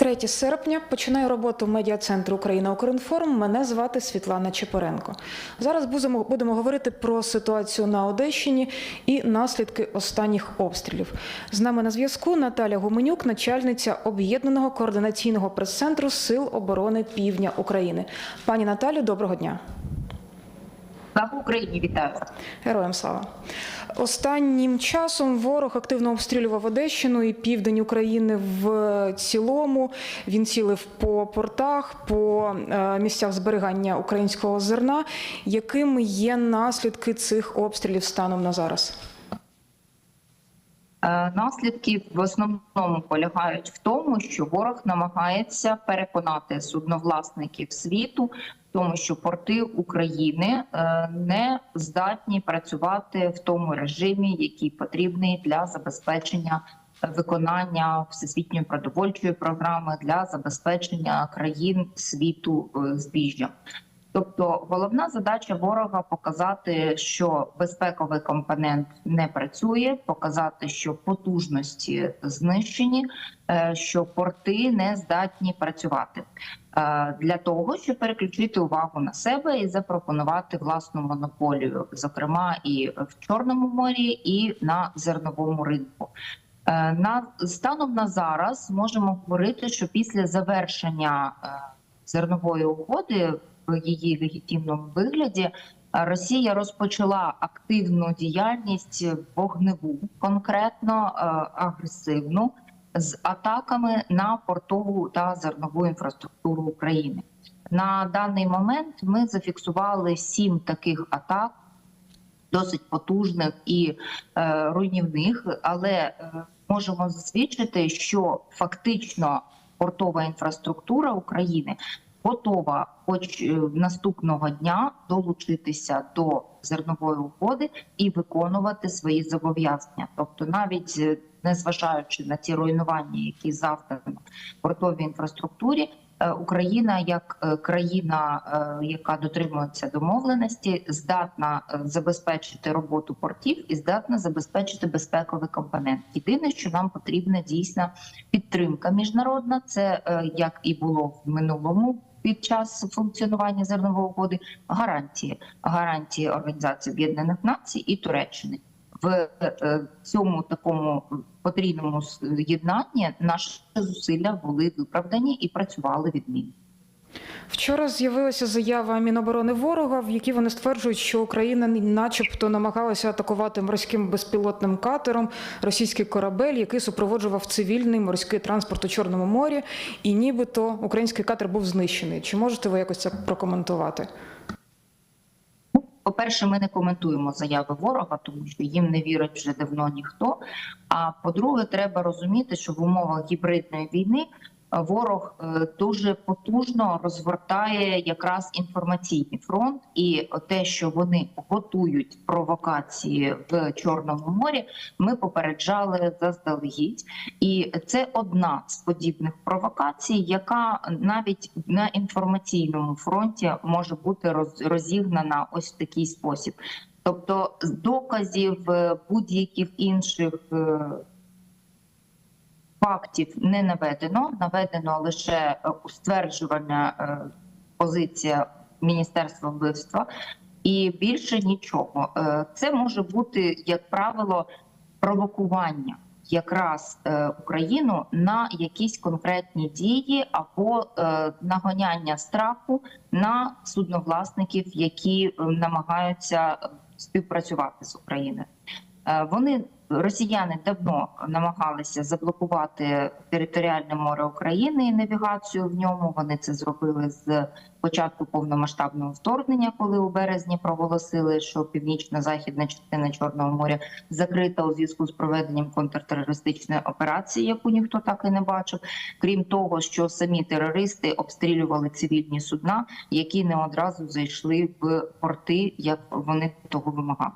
3 серпня починаю роботу медіа-центру Україна Укрінформ. Мене звати Світлана Чепоренко. Зараз будемо, будемо говорити про ситуацію на Одещині і наслідки останніх обстрілів. З нами на зв'язку Наталя Гуменюк, начальниця об'єднаного координаційного прес-центру Сил оборони Півдня України. Пані Наталю, доброго дня. Слава Україні, вітаю. Героям слава. Останнім часом ворог активно обстрілював Одещину і південь України в цілому. Він цілив по портах, по е, місцях зберігання українського зерна. Якими є наслідки цих обстрілів станом на зараз? Е, Наслідки в основному полягають в тому, що ворог намагається переконати судновласників світу, тому, що порти України е, не здатні працювати в тому режимі, який потрібний для забезпечення виконання всесвітньої продовольчої програми для забезпечення країн світу е, збіжжям. Тобто головна задача ворога показати, що безпековий компонент не працює, показати, що потужності знищені, е, що порти не здатні працювати Е, для того, щоб переключити увагу на себе і запропонувати власну монополію, зокрема і в Чорному морі, і на зерновому ринку. Е, На станом на зараз можемо говорити, що після завершення зернової угоди її легітимному вигляді Росія розпочала активну діяльність вогневу, конкретно е, агресивну, з атаками на портову та зернову інфраструктуру України. На даний момент ми зафіксували сім таких атак, досить потужних і е, руйнівних, але е, можемо засвідчити, що фактично портова інфраструктура України готова, хоч е, наступного дня, долучитися до зернової угоди і виконувати свої зобов'язання. Тобто, навіть е, незважаючи на ті руйнування, які завдані портовій інфраструктурі. е, Україна як країна, яка дотримується домовленості, здатна забезпечити роботу портів і здатна забезпечити безпековий компонент. Єдине, що нам потрібна дійсна підтримка міжнародна, це як і було в минулому. Під час функціонування зернової угоди гарантії гарантії Організації Об'єднаних Націй і Туреччини в е, цьому такому потрійному єднанні наші зусилля були виправдані і працювали відмінно. Вчора з'явилася заява Міноборони ворога, в якій вони стверджують, що Україна начебто намагалася атакувати морським безпілотним катером російський корабель, який супроводжував цивільний морський транспорт у Чорному морі, і нібито український катер був знищений. Чи можете ви якось це прокоментувати? По-перше, ми не коментуємо заяви ворога, тому що їм не вірить вже давно ніхто. А по-друге, треба розуміти, що в умовах гібридної війни ворог е, дуже потужно розгортає якраз інформаційний фронт, і те, що вони готують провокації в Чорному морі, ми попереджали заздалегідь. І це одна з подібних провокацій, яка навіть на інформаційному фронті може бути роз- розігнана ось в такий спосіб. Тобто з доказів е, будь-яких інших е, фактів не наведено. Наведено лише е, стверджувальна е, позиція Міністерства вбивства, і більше нічого. Е, Це може бути, як правило, провокування якраз Україну на якісь конкретні дії або е, нагоняння страху на судновласників, які намагаються співпрацювати з Україною. Вони росіяни давно намагалися заблокувати територіальне море України і навігацію в ньому. Вони це зробили з початку повномасштабного вторгнення, коли у березні проголосили, що північно-західна частина Чорного моря закрита у зв'язку з проведенням контртерористичної операції, яку ніхто так і не бачив. Крім того, що самі терористи обстрілювали цивільні судна, які не одразу зайшли в порти, як вони того вимагали.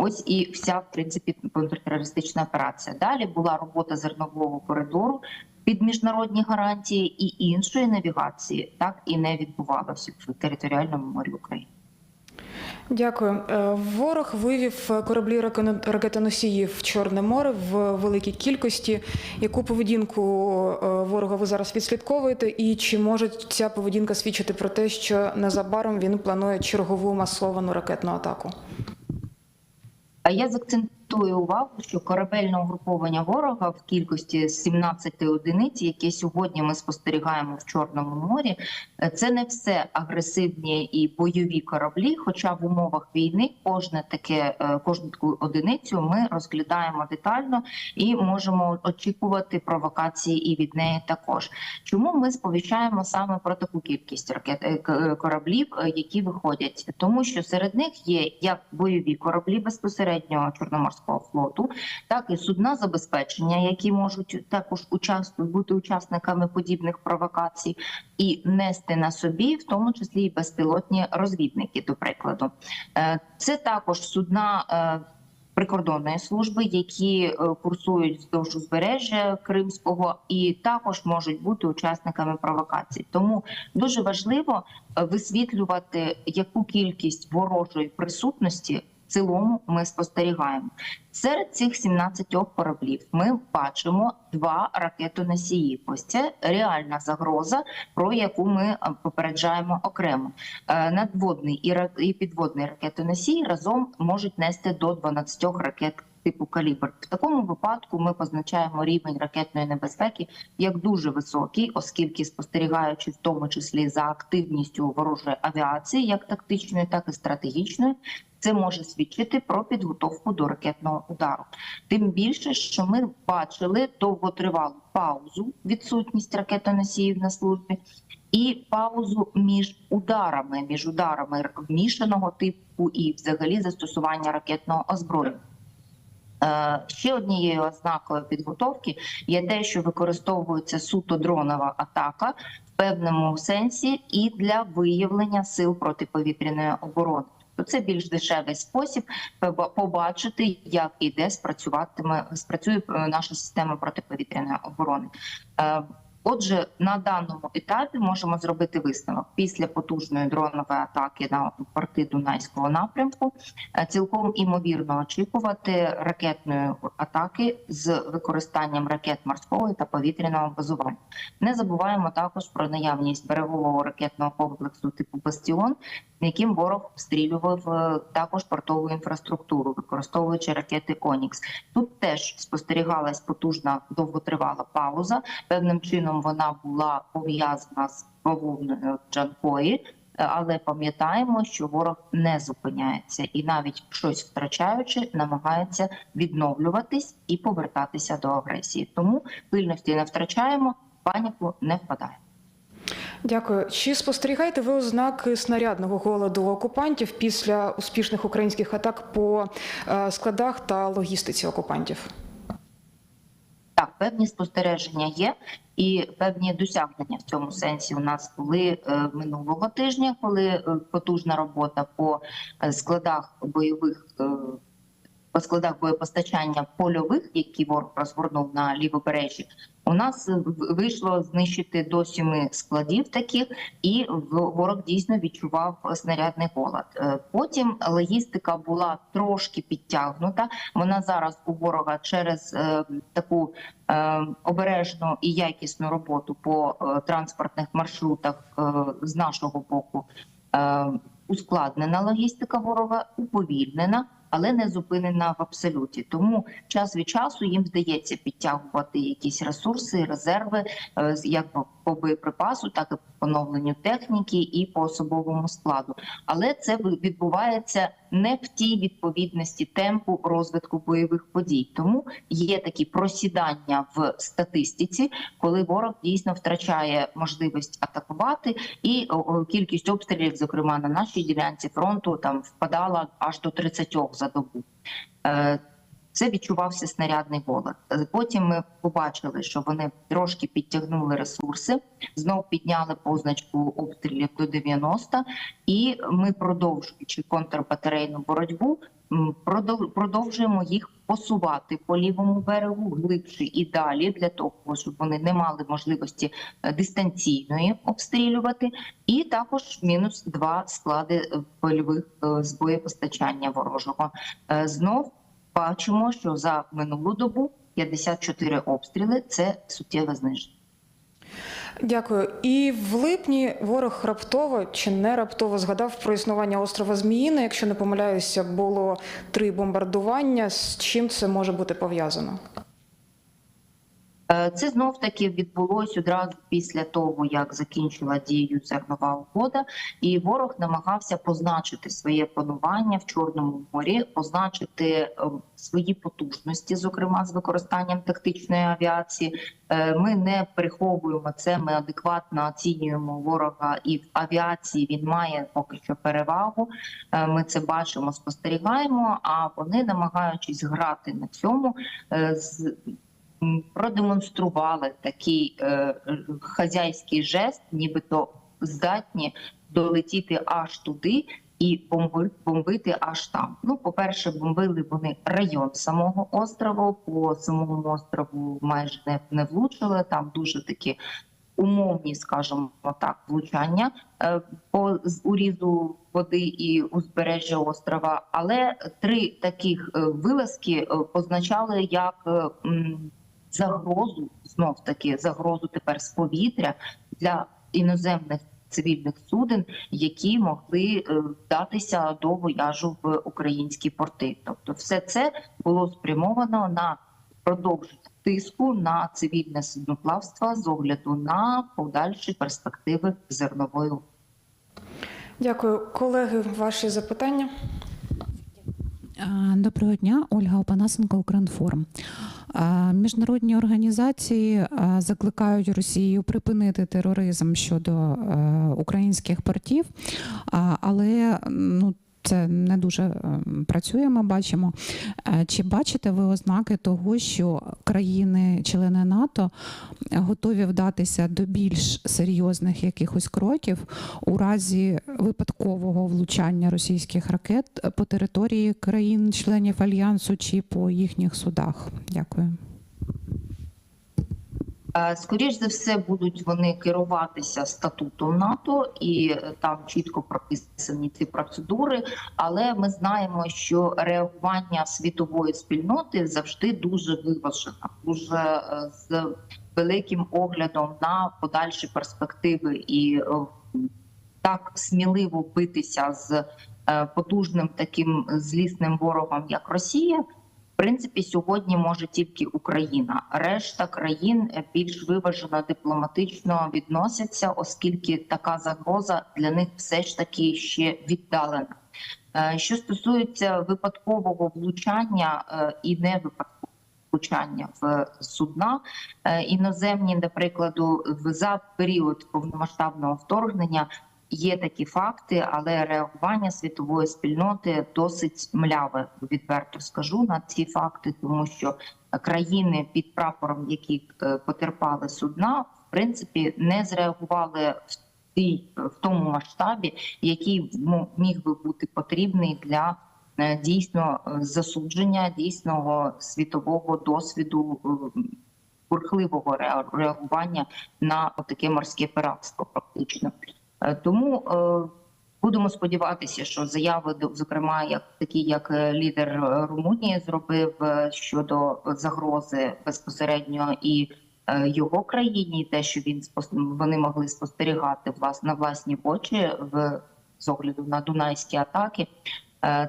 Ось і вся в принципі контртерористична операція. Далі була робота зернового коридору під міжнародні гарантії і іншої навігації так і не відбувалося в територіальному морі України. Дякую. Е, Ворог вивів кораблі ракетоносіїв в Чорне море в великій кількості. Яку поведінку е, ворога ви зараз відслідковуєте? І чи може ця поведінка свідчити про те, що незабаром він планує чергову масовану ракетну атаку? А я заакцентую увагу, що корабельне угруповання ворога в кількості 17 одиниць, які сьогодні ми спостерігаємо в Чорному морі, е, це не все агресивні і бойові кораблі. Хоча в умовах війни кожне таке, е, кожну таку одиницю ми розглядаємо детально і можемо очікувати провокації і від неї також. Чому ми сповіщаємо саме про таку кількість ракет е, кораблів, які виходять? Тому що серед них є як бойові кораблі безпосередньо Чорноморського флоту, так і судна забезпечення, які можуть також участ... бути учасниками подібних провокацій, і нести на собі, в тому числі і безпілотні розвідники, до прикладу, Е, це також судна. е, Прикордонної служби, які е, курсують вздовж узбережжя Кримського, і також можуть бути учасниками провокацій. Тому дуже важливо висвітлювати, яку кількість ворожої присутності цілому ми спостерігаємо. Серед цих 17 кораблів ми бачимо два ракетоносії. Ось це реальна загроза, про яку ми е, попереджаємо окремо. Е, Надводний і підводний ракетоносій разом можуть нести до 12 ракет. Типу калібр в такому випадку ми позначаємо рівень ракетної небезпеки як дуже високий, оскільки спостерігаючи в тому числі за активністю ворожої авіації, як тактичної, так і стратегічної, це може свідчити про підготовку до ракетного удару. Тим більше, що ми бачили довготривалу паузу, відсутність ракетоносіїв на службі, і паузу між ударами, між ударами вмішаного типу і взагалі застосування ракетного озброєння. Е, Ще однією ознакою підготовки є те, що використовується суто дронова атака в певному сенсі і для виявлення сил протиповітряної оборони. То це більш дешевий спосіб побачити, як і де спрацюватиме спрацює е, наша система протиповітряної оборони. Отже, на даному етапі можемо зробити висновок після потужної дронової атаки на порти Дунайського напрямку. е, Цілком імовірно очікувати ракетної атаки з використанням ракет морського та повітряного базування. Не забуваємо також про наявність берегового ракетного комплексу типу Бастіон, яким ворог обстрілював е, також портову інфраструктуру, використовуючи ракети Онікс. Тут теж спостерігалась потужна довготривала пауза. Певним чином вона була пов'язана з бавовною Джанкої. е, Але пам'ятаємо, що ворог не зупиняється і навіть щось втрачаючи, намагається відновлюватись і повертатися до агресії. Тому пильності не втрачаємо, паніку не впадаємо. Дякую. Чи спостерігаєте ви ознаки снарядного голоду окупантів після успішних українських атак по е, складах та логістиці окупантів? Так, певні спостереження є, і певні досягнення в цьому сенсі у нас були е, минулого тижня, коли е, потужна робота по е, складах бойових. По складах боєпостачання польових, які ворог розгорнув на лівобережжі, у нас вийшло знищити до сіми складів таких, і ворог дійсно відчував снарядний голод. Е, Потім логістика була трошки підтягнута. Вона зараз у ворога через е, таку е, обережну і якісну роботу по транспортних маршрутах з нашого боку. Ускладнена логістика ворога, уповільнена, але не зупинена в абсолюті. Тому час від часу їм вдається підтягувати якісь ресурси, резерви, е, як по- боєприпасу, так і по поновленню техніки і по особовому складу. Але це відбувається не в тій відповідності темпу розвитку бойових подій. Тому є такі просідання в статистиці, коли ворог дійсно втрачає можливість атакувати, і кількість обстрілів, зокрема на нашій ділянці фронту, там впадала аж до 30 за добу. Е, це відчувався снарядний голод. Потім ми побачили, що вони трошки підтягнули ресурси, знов підняли позначку обстрілів до 90, і ми, продовжуючи контрбатарейну боротьбу, продовжуємо їх посувати по лівому берегу глибше і далі для того, щоб вони не мали можливості е, дистанційної обстрілювати, і також мінус два склади польових е, з боєпостачання ворожого. Е, Знов бачимо, що за минулу добу 54 обстріли це суттєве зниження. Дякую. І в липні ворог раптово чи не раптово згадав про існування острова Зміїна. Якщо не помиляюся, було три бомбардування. З чим це може бути пов'язано? Е, Це знов таки відбулось одразу після того, як закінчила дію зернова угода, і ворог намагався позначити своє панування в Чорному морі, позначити е, свої потужності, зокрема з використанням тактичної авіації. Е, Ми не приховуємо це. Ми адекватно оцінюємо ворога, і в авіації він має поки що перевагу. Ми це бачимо, спостерігаємо. А вони, намагаючись грати на цьому, продемонстрували такий е, хазяйський жест, нібито здатні долетіти аж туди і бомби, бомбити аж там. Ну, по-перше, бомбили вони район самого острову. По самому острову майже не, не влучили. Там дуже такі умовні, скажімо так, влучання е, по урізу води і узбережжя острова. Але три таких е, вилазки е, позначали як е, загрозу, знов таки загрозу тепер з повітря для іноземних цивільних суден, які могли е, вдатися до вояжу в українські порти. Тобто, все це було спрямовано на продовження тиску на цивільне судноплавство з огляду на подальші перспективи зернової Дякую, колеги. Ваші запитання? Доброго дня, Ольга Опанасенко, Укрінформ. Міжнародні організації закликають Росію припинити тероризм щодо е, українських портів, але ну. Це не дуже е, працює, ми бачимо. Е, Чи бачите ви ознаки того, що країни-члени НАТО готові вдатися до більш серйозних якихось кроків у разі випадкового влучання російських ракет по території країн-членів альянсу чи по їхніх судах? Дякую. Е, Скоріш за все будуть вони керуватися статутом НАТО, і е, там чітко прописані ці процедури. Але ми знаємо, що реагування світової спільноти завжди дуже виважено, дуже е, з великим оглядом на подальші перспективи і так сміливо битися з потужним таким злісним ворогом, як Росія. Принципі, сьогодні може тільки Україна. Решта країн е, більш виважено дипломатично відносяться, оскільки така загроза для них все ж таки ще віддалена. Е, Що стосується випадкового влучання е, і не випадкового влучання в судна іноземні, в- за період повномасштабного вторгнення Є такі факти, але реагування світової спільноти досить мляве. Відверто скажу на ці факти, тому що країни під прапором, які е, потерпали судна, в принципі не зреагували в тій в тому масштабі, який м- міг би бути потрібний для е, дійсно е, засудження дійсного світового досвіду е, бурхливого реагування на таке морське пиратство, практично. Е, Тому е, будемо сподіватися, що заяви, зокрема, як такі, як е, лідер Румунії зробив щодо загрози безпосередньо і його країні, те, що він вони могли спостерігати влас на власні очі в з огляду на дунайські атаки.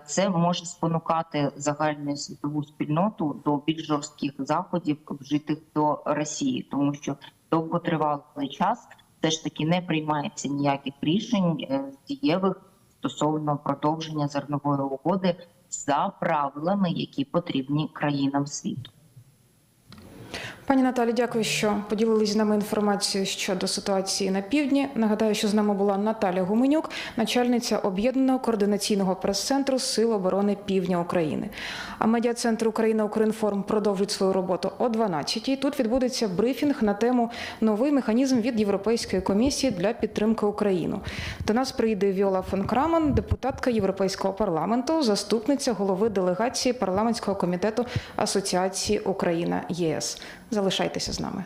Це може спонукати загальну світову спільноту до більш жорстких заходів вжитих до Росії, тому що довготривалий час все ж таки не приймається ніяких рішень е, дієвих стосовно продовження зернової угоди за правилами, які потрібні країнам світу. Пані Наталі, дякую, що поділились з нами інформацією щодо ситуації на півдні. Нагадаю, що з нами була Наталя Гуменюк, начальниця об'єднаного координаційного прес-центру Сил оборони Півдня України. А медіа-центр Україна Укрінформ продовжить свою роботу о 12-й. Тут відбудеться брифінг на тему новий механізм від Європейської комісії для підтримки України. До нас прийде Віола фон Краман, депутатка Європейського парламенту, заступниця голови делегації парламентського комітету Асоціації Україна ЄС. Залишайтеся з нами.